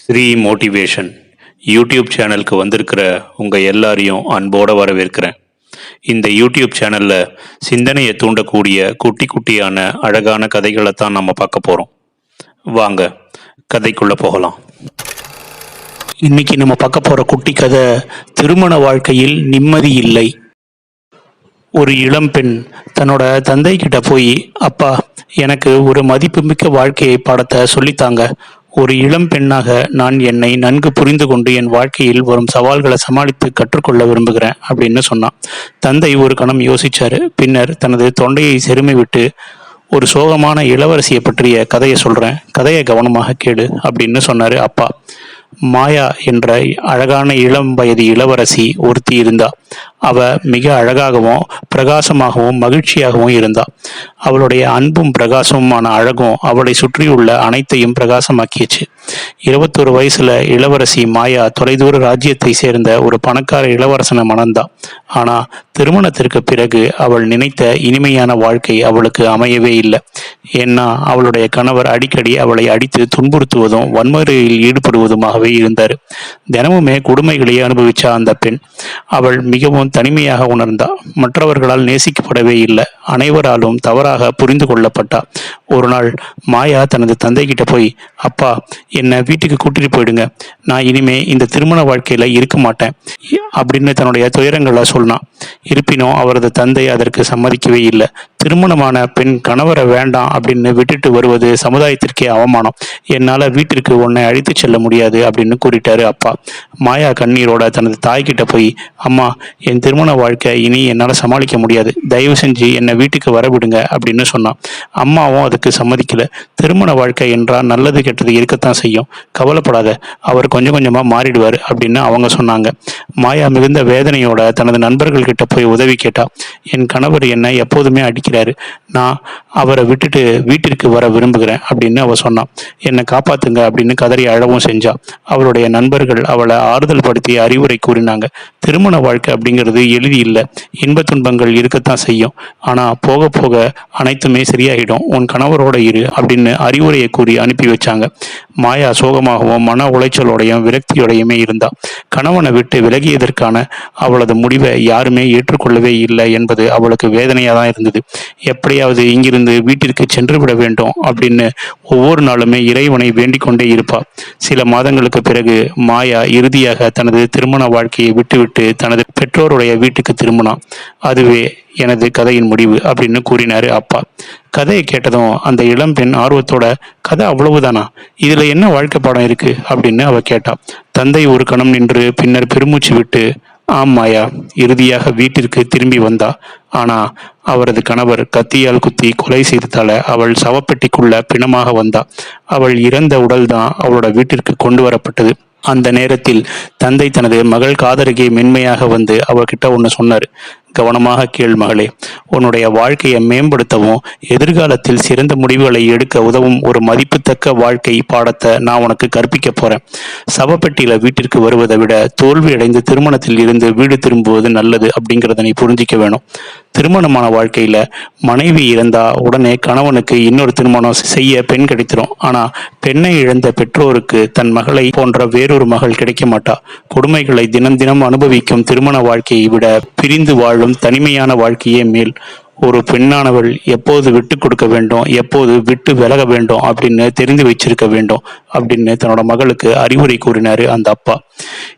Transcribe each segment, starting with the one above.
Sri motivation YouTube சேனலுக்கு வந்திருக்கிற உங்கள் எல்லாரையும் அன்போடு வரவேற்கிறேன். இந்த யூடியூப் சேனலில் சிந்தனையை தூண்டக்கூடிய குட்டி குட்டியான அழகான கதைகளை தான் நம்ம பார்க்க போகிறோம் வாங்க கதைக்குள்ளே போகலாம். இன்னைக்கு நம்ம பார்க்க போகிற குட்டி கதை திருமண வாழ்க்கையில் நிம்மதி இல்லை. ஒரு இளம்பெண் தன்னோட தந்தை கிட்ட போய் அப்பா எனக்கு ஒரு மதிப்புமிக்க வாழ்க்கையை பாடத்தை சொல்லித்தாங்க. ஒரு இளம் பெண்ணாக நான் என்னை நன்கு புரிந்து கொண்டு என் வாழ்க்கையில் வரும் சவால்களை சமாளித்து கற்றுக்கொள்ள விரும்புகிறேன் அப்படின்னு சொன்னான். தந்தை ஒரு கணம் யோசிச்சாரு. பின்னர் தனது தொண்டையை செருமி விட்டு ஒரு சோகமான இளவரசியை பற்றிய கதையை சொல்றேன். கதையை கவனமாக கேடு அப்படின்னு சொன்னாரு அப்பா. மாயா என்ற அழகான இளம் வயது இளவரசி ஒருத்தி இருந்தா. அவ மிக அழகாகவும் பிரகாசமாகவும் மகிழ்ச்சியாகவும் இருந்தா. அவளுடைய அன்பும் பிரகாசமுமான அழகும் அவளை சுற்றியுள்ள அனைத்தையும் பிரகாசமாக்கியச்சு. இருபத்தொரு வயசுல இளவரசி மாயா தொலைதூர ராஜ்யத்தை சேர்ந்த ஒரு பணக்கார இளவரசனை மணந்தா. ஆனா திருமணத்திற்கு பிறகு அவள் நினைத்த இனிமையான வாழ்க்கை அவளுக்கு அமையவே இல்லை. ஏன்னா அவளுடைய கணவர் அடிக்கடி அவளை அடித்து துன்புறுத்துவதும் வன்முறையில் ஈடுபடுவதுமாகவே இருந்தார். தினமுமே கொடுமைகளை அனுபவிச்ச அந்த பெண் அவள் மிகவும் தனிமையாக உணர்ந்தா. மற்றவர்களால் நேசிக்கப்படவே இல்லை. அனைவராலும் தவறாக புரிந்து கொள்ளப்பட்டா. ஒரு நாள் மாயா தனது தந்தை கிட்ட போய் அப்பா என்னை வீட்டுக்கு கூட்டிட்டு போயிடுங்க. நான் இனிமே இந்த திருமண வாழ்க்கையில இருக்க மாட்டேன். அப்படின்னு தன்னுடைய துயரங்களை சொன்னான். இருப்பினும் அவரது தந்தை அதற்கு சம்மதிக்கவே இல்லை. திருமணமான பெண் கணவரை வேண்டாம் அப்படின்னு விட்டுட்டு வருவது சமுதாயத்திற்கே அவமானம். என்னால் வீட்டிற்கு உன்னை அழைத்து செல்ல முடியாது அப்படின்னு கூறிட்டாரு அப்பா. மாயா கண்ணீரோட தனது தாய்கிட்ட போய் அம்மா என் திருமண வாழ்க்கை இனி என்னால் சமாளிக்க முடியாது. தயவு செஞ்சு என்னை வீட்டுக்கு வர விடுங்க அப்படின்னு சொன்னான். அம்மாவும் அதுக்கு சம்மதிக்கல. திருமண வாழ்க்கை என்றால் நல்லது கெட்டது இருக்கத்தான் செய்யும். கவலைப்படாத அவர் கொஞ்சம் கொஞ்சமாக மாறிடுவார் அப்படின்னு அவங்க சொன்னாங்க. மாயா மிகுந்த வேதனையோட தனது நண்பர்கள்கிட்ட போய் உதவி கேட்டா என் கணவர் என்னை எப்போதுமே அடிக்கிறாரு நான் அவரை விட்டுட்டு வீட்டிற்கு வர விரும்புகிறேன் அப்படின்னு அவ சொன்னான். என்னை காப்பாத்துங்க அப்படின்னு கதறி அழவும் செஞ்சா. அவளுடைய நண்பர்கள் அவளை ஆறுதல் படுத்தி அறிவுரை கூறினாங்க. திருமண வாழ்க்கை அப்படிங்கிறது எளிதி இல்லை. இன்ப துன்பங்கள் இருக்கத்தான் செய்யும். ஆனா போக போக அனைத்துமே சரியாயிடும். உன் கணவரோட இரு அப்படின்னு அறிவுரையை கூறி அனுப்பி வச்சாங்க. மாயா சோகமாகவும் மன உளைச்சலோடையும் விரக்தியோடையுமே இருந்தா. கணவனை விட்டு விலகியதற்கான அவளது முடிவை யாருமே ஏற்றுக்கொள்ளவே இல்லை என்பது அவளுக்கு வேதனையாக தான் இருந்தது. எப்படியாவது இங்கிருந்து வீட்டிற்கு சென்று விட வேண்டும் அப்படின்னு ஒவ்வொரு நாளுமே இறைவனை வேண்டிக் கொண்டே இருப்பாள் சில மாதங்களுக்கு பிறகு மாயா இறுதியாக தனது திருமண வாழ்க்கையை விட்டுவிட்டு தனது பெற்றோருடைய வீட்டுக்கு திரும்பினான். அதுவே எனது கதையின் முடிவு அப்படின்னு கூறினாரு அப்பா. கதையை கேட்டதும் அந்த இளம்பெண் ஆர்வத்தோட கதை அவ்வளவுதானா? இதுல என்ன வாழ்க்கை பாடம் இருக்கு? அப்படின்னு அவ கேட்டா தந்தை ஒரு கணம் நின்று பின்னர் பெருமூச்சு விட்டு ஆம் இறுதியாக வீட்டிற்கு திரும்பி வந்தா. ஆனா அவரது கணவர் கத்தியால் குத்தி கொலை செய்ததால அவள் சவப்பெட்டிக்குள்ள பிணமாக வந்தா. அவள் இறந்த உடல்தான் அவளோட வீட்டிற்கு கொண்டு வரப்பட்டது. அந்த நேரத்தில் தந்தை தனது மகள் காதருகே மென்மையாக வந்து அவர்கிட்ட ஒன்று சொன்னார். கவனமாக கேள் மகளே. உன்னுடைய வாழ்க்கையை மேம்படுத்தவும் எதிர்காலத்தில் சிறந்த முடிவுகளை எடுக்க உதவும் ஒரு மதிப்புத்தக்க வாழ்க்கை பாடத்தை நான் உனக்கு கற்பிக்க போறேன். சவப்பெட்டியில வீட்டிற்கு வருவதை விட தோல்வி அடைந்து திருமணத்தில் இருந்து வீடு திரும்புவது நல்லது அப்படிங்கிறத நீ புரிஞ்சிக்க வேணும். திருமணமான வாழ்க்கையில மனைவி இறந்தா உடனே கணவனுக்கு இன்னொரு திருமணம் செய்ய பெண் கிடைத்திரும். ஆனா பெண்ணை இழந்த பெற்றோருக்கு தன் மகளை போன்ற வேறொரு மகள் கிடைக்க மாட்டா. கொடுமைகளை தினம் தினம் அனுபவிக்கும் திருமண வாழ்க்கையை விட பிரிந்து வாழும் தனிமையான வாழ்க்கையே மேல் ஒரு பெண்ணானவள் எப்போது விட்டு கொடுக்க வேண்டும் எப்போது விட்டு விலக வேண்டும் அப்படின்னு தெரிந்து வச்சிருக்க வேண்டும் அப்படின்னு தன்னோட மகளுக்கு அறிவுரை கூறினாரு அந்த அப்பா.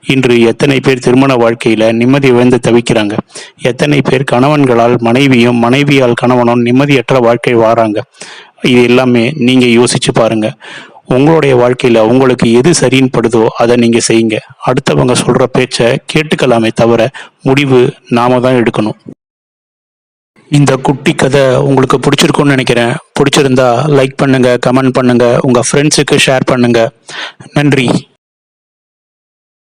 இன்று எத்தனை பேர் திருமண வாழ்க்கையில நிம்மதி இழந்து தவிக்கிறாங்க. எத்தனை பேர் கணவன்களால் மனைவியும் மனைவியால் கணவனும் நிம்மதியற்ற வாழ்க்கை வாராங்க. இது எல்லாமே நீங்க யோசிச்சு பாருங்க. உங்களுடைய வாழ்க்கையில் உங்களுக்கு எது சரின்னு படுதோ அதை நீங்கள் செய்யுங்க. அடுத்தவங்க சொல்கிற பேச்சை கேட்டுக்கலாமே தவிர முடிவு நாம தான் எடுக்கணும். இந்த குட்டி கதை உங்களுக்கு பிடிச்சிருக்கும்னு நினைக்கிறேன். பிடிச்சிருந்தா லைக் பண்ணுங்கள் கமெண்ட் பண்ணுங்கள் உங்கள் ஃப்ரெண்ட்ஸுக்கு ஷேர் பண்ணுங்கள் நன்றி.